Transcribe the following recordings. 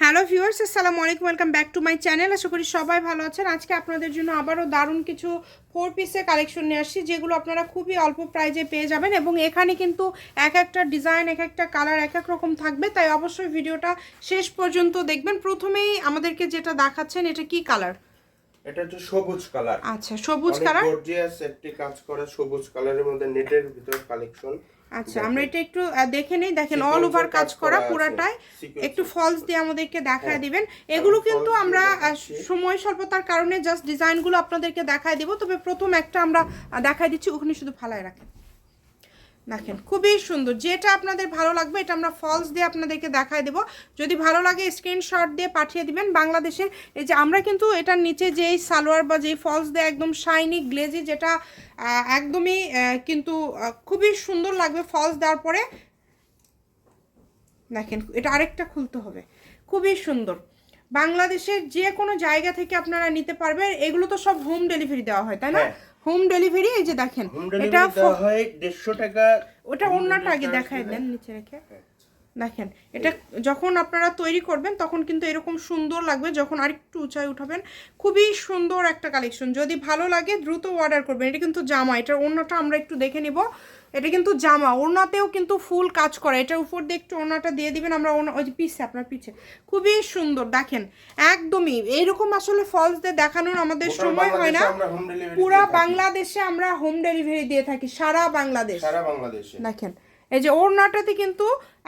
Hello viewers আসসালামু আলাইকুম welcome back to my channel. আশা করি সবাই ভালো আছেন। আজকে আপনাদের জন্য আবারও দারুণ কিছু ফোর পিসের কালেকশন নিয়ে আসছি যেগুলো আপনারা খুবই অল্প প্রাইজে পেয়ে যাবেন এবং এখানে কিন্তু এক একটা ডিজাইন এক একটা কালার এক এক রকম থাকবে। তাই অবশ্যই ভিডিওটা শেষ পর্যন্ত দেখবেন। প্রথমেই আমাদেরকে যেটা দেখাচ্ছেন এটা কি কালার এটা হচ্ছে সবুজ কালার আচ্ছা সবুজ কালার গর্জিয়াস একটি কাজ করা সবুজ কালারের মধ্যে নেটের ভিতর কালেকশন আচ্ছা আমরা এটা একটু দেখে নেই দেখেন অল ওভার কাজ করা পুরাটাই একটু ফলস দিয়ে আমাদেরকে দেখায় হ্যাঁ। দিবেন। এগুলো কিন্তু আমরা সময় স্বল্পতার কারণে জাস্ট ডিজাইনগুলো আপনাদেরকে দেখায় দিব। তবে প্রথম একটা আমরা দেখায় দিচ্ছি ওখানে শুধু ফালায় রাখেন। দেখেন, খুবই সুন্দর। যেটা আপনাদের ভালো লাগবে, এটা আমরা ফলস দিয়ে আপনাদেরকে দেখায় দেব। যদি ভালো লাগে স্ক্রিনশট দিয়ে পাঠিয়ে দিবেন। বাংলাদেশের এই যে আমরা কিন্তু এটার নিচে যেই সালোয়ার বা যেই ফলস দিয়ে একদম শাইনি গ্লেজি যেটা একদমই কিন্তু খুবই সুন্দর লাগবে ফলস দেওয়ার পরে। দেখেন, এটা আরেকটা খুলতে হবে। খুবই সুন্দর। বাংলাদেশের যে কোনো জায়গা থেকে আপনারা নিতে পারবেন। এগুলো তো সব হোম ডেলিভারি দেওয়া হয়, তাই না? হ্যাঁ। হোম ডেলিভারি এই যে দেখেন এটা হয় দেড়শো টাকা ওটা অন্যটা আগে দেখায় দেন নিচে রেখে। দেখেন এটা যখন আপনারা তৈরি করবেন তখন কিন্তু এরকম সুন্দর লাগবে যখন আরেকটু উঁচায় উঠাবেন। খুবই সুন্দর একটা কালেকশন যদি ভালো লাগে দ্রুত অর্ডার করবেন। এটা কিন্তু জামা। এটার অন্যটা আমরা একটু দেখে নিব। এটা কিন্তু জামা। ওড়নাতেও কিন্তু ফুল কাজ করে। এটার উপর দিয়ে একটু ওড়নাটা দিয়ে দিবেন আমরা ওনা ওই যে পিছে আপনার পিছে। খুবই সুন্দর। দেখেন একদমই এইরকম আসলে ফলস দিয়ে দেখানোর আমাদের সময় হয় না। পুরা বাংলাদেশে আমরা হোম ডেলিভারি দিয়ে থাকি। সারা বাংলাদেশ। সারা বাংলাদেশে। দেখেন এই যে ওড়নাটাতে কিন্তু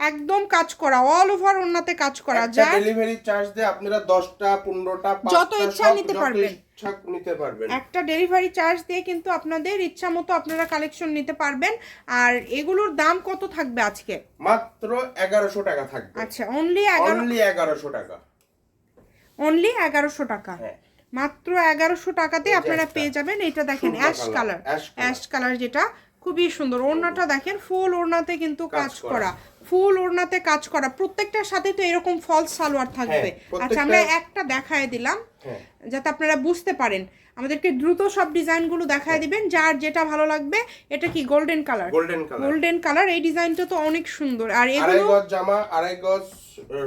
একদম কাজ করা অল ওভার ওড়নাতে কাজ করা যায় ডেলিভারি চার্জ দিয়ে আপনারা দশটা পনেরোটা যত ইচ্ছা নিতে পারবেন। ইচ্ছা নিতে পারবেন। একটা ডেলিভারি চার্জ দিয়ে কিন্তু আপনাদের ইচ্ছা মতো আপনারা কালেকশন নিতে পারবেন। আর এগুলোর দাম কত থাকবে আজকে? মাত্র এগারোশো টাকা থাকবে। আচ্ছা অনলি এগারো অনলি এগারোশো টাকা। অনলি এগারোশো টাকা। হ্যাঁ। মাত্র এগারোশো টাকাতে আপনারা পেয়ে যাবেন এটা দেখেন অ্যাশ কালার অ্যাশ কালার যেটা খুবই সুন্দর। ওড়নাটা দেখেন ফুল ওড়নাতে কিন্তু কাজ করা। ফুল ওড়নাতে কাজ করা। প্রত্যেকটার সাথে তো এরকম ফলস সালোয়ার থাকবে। আচ্ছা আমরা একটা দেখায় দিলাম হ্যাঁ। যাতে আপনারা বুঝতে পারেন। আমাদেরকে দ্রুত সব ডিজাইনগুলো দেখায় দিবেন যার যেটা ভালো লাগবে এটা কি golden colour golden colour golden colour এই ডিজাইনটা তো অনেক সুন্দর। আর এগুলো গজ জামা আড়াই গজ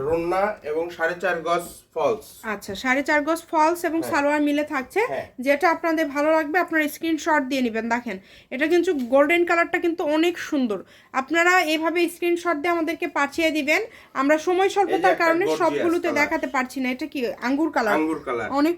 রন্না এবং সাড়ে চার গজ ফলস আচ্ছা সাড়ে চার গজ ফলস এবং সালোয়ার মিলে থাকছে। হ্যাঁ। যেটা আপনাদের ভালো লাগবে আপনারা স্ক্রিনশট দিয়ে নেবেন। দেখেন এটা কিন্তু গোল্ডেন কালারটা কিন্তু অনেক সুন্দর। আপনারা এভাবে স্ক্রিনশট দিয়ে আমাদেরকে পাঠিয়ে দিবেন। আমরা সময় স্বল্পতার কারণে সবগুলোতে দেখাতে পারছি না। এটা কি আঙ্গুর কালার আঙ্গুর কালার অনেক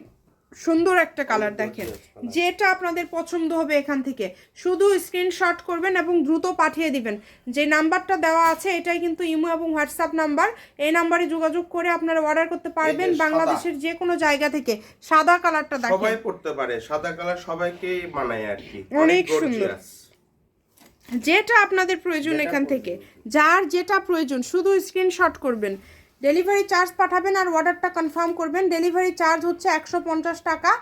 সুন্দর একটা কালার দেখেন। যেটা আপনাদের পছন্দ হবে এখান থেকে। শুধু স্ক্রিনশট করবেন এবং দ্রুত পাঠিয়ে দিবেন। যে নাম্বারটা দেওয়া আছে এটাই কিন্তু ইমো এবং হোয়াটসঅ্যাপ নাম্বার। এই নাম্বারে যোগাযোগ করে আপনারা অর্ডার করতে পারবেন বাংলাদেশের যে কোনো জায়গা থেকে। সাদা কালারটা দেখেন। সবাই পড়তে পারে। সাদা কালার সবাইকে মানায় আর কি। অনেক সুন্দর। যেটা আপনাদের প্রয়োজন এখান থেকে। যার যেটা প্রয়োজন শুধু স্ক্রিনশট করবেন। ডেলিভারি চার্জ পাঠাবেন আর অর্ডারটা কনফার্ম করবেন। ডেলিভারি চার্জ হচ্ছে একশো পঞ্চাশ টাকা।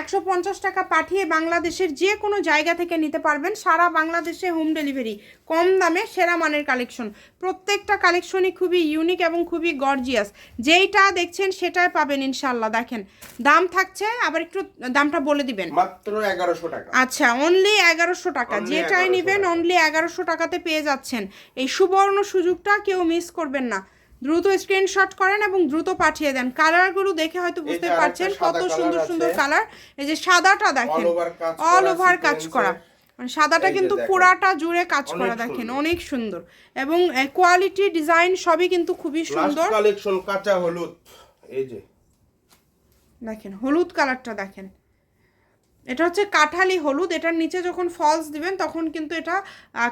একশো পঞ্চাশ টাকা পাঠিয়ে বাংলাদেশের যে কোনো জায়গা থেকে নিতে পারবেন সারা বাংলাদেশে হোম ডেলিভারি কম দামে সেরা মানের কালেকশন প্রত্যেকটা কালেকশনই খুবই ইউনিক এবং খুবই গর্জিয়াস যেইটা দেখছেন সেটাই পাবেন ইনশাল্লাহ দেখেন দাম থাকছে আবার একটু দামটা বলে দিবেন। মাত্র এগারোশো টাকা। আচ্ছা অনলি এগারোশো টাকা। যেটাই 1100 নেবেন অনলি এগারোশো টাকাতে পেয়ে যাচ্ছেন। এই সুবর্ণ সুযোগটা কেউ মিস করবেন না। দ্রুত স্ক্রিনশট করেন এবং দ্রুত পাঠিয়ে দেন। কালারগুলো দেখে হয়তো বুঝতে পারছেন কত সুন্দর সুন্দর কালার এই যে সাদাটা দেখেন। অল ওভার কাজ করা। মানে সাদাটা কিন্তু পুরাটা জুড়ে কাজ করা দেখেন অনেক সুন্দর। এবং কোয়ালিটি ডিজাইন সবই কিন্তু খুবই সুন্দর। কালেকশন কাঁচা হলুদ। এই যে। দেখেন হলুদ কালারটা দেখেন। এটা হচ্ছে কাঠালি হলুদ, এটার নিচে যখন ফলস দিবেন তখন কিন্তু এটা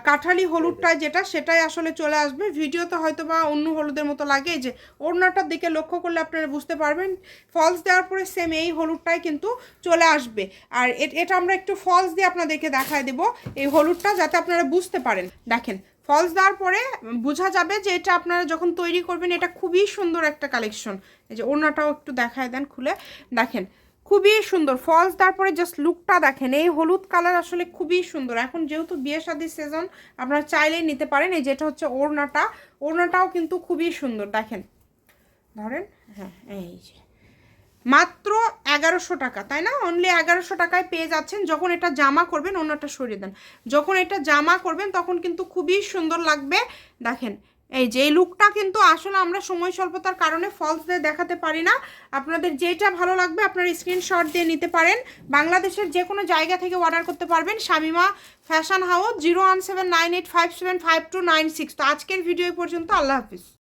কাঠালি হলুদটা যেটা, সেটাই আসলে চলে আসবে। ভিডিওতে হয়তো বা অন্য হলুদের মতো লাগে। যে ওড়নাটার দিকে লক্ষ্য করলে আপনারা বুঝতে পারবেন ফলস দেওয়ার পরে সেম এই হলুদটাই কিন্তু চলে আসবে। আর এটা আমরা একটু ফলস দিয়ে আপনাদেরকে দেখায় দেব, এই হলুদটা যাতে আপনারা বুঝতে পারেন। দেখেন ফলস দেওয়ার পরে বোঝা যাবে যে এটা আপনারা যখন তৈরি করবেন, এটা খুবই সুন্দর একটা কালেকশন এই যে ওড়নাটাও একটু দেখায় দেন খুলে। দেখেন খুবই সুন্দর। ফলস তারপরে জাস্ট লুকটা দেখেন এই হলুদ কালার আসলে খুবই সুন্দর। এখন যেহেতু বিয়ে শাদির সিজন আপনারা চাইলেই নিতে পারেন। এই যেটা হচ্ছে ওড়নাটা ওড়নাটাও কিন্তু খুবই সুন্দর দেখেন। ধরেন হ্যাঁ এই যে। মাত্র এগারোশো টাকা তাই না? অনলি এগারোশো টাকায় পেয়ে যাচ্ছেন যখন এটা জামা করবেন অন্যটা সরিয়ে দেন। যখন এটা জামা করবেন তখন কিন্তু খুবই সুন্দর লাগবে দেখেন। এই যে লুকটা কিন্তু আসলে আমরা সময় স্বল্পতার কারণে ফলস দিয়ে দেখাতে পারি না। আপনাদের যেটা ভালো লাগবে, আপনারা স্ক্রিনশট দিয়ে নিতে পারেন। বাংলাদেশের যে কোনো জায়গা থেকে অর্ডার করতে পারবেন Shamima fashion house zero one seven nine eight five seven five two nine six তো আজকের ভিডিও পর্যন্ত, আল্লাহ হাফিজ।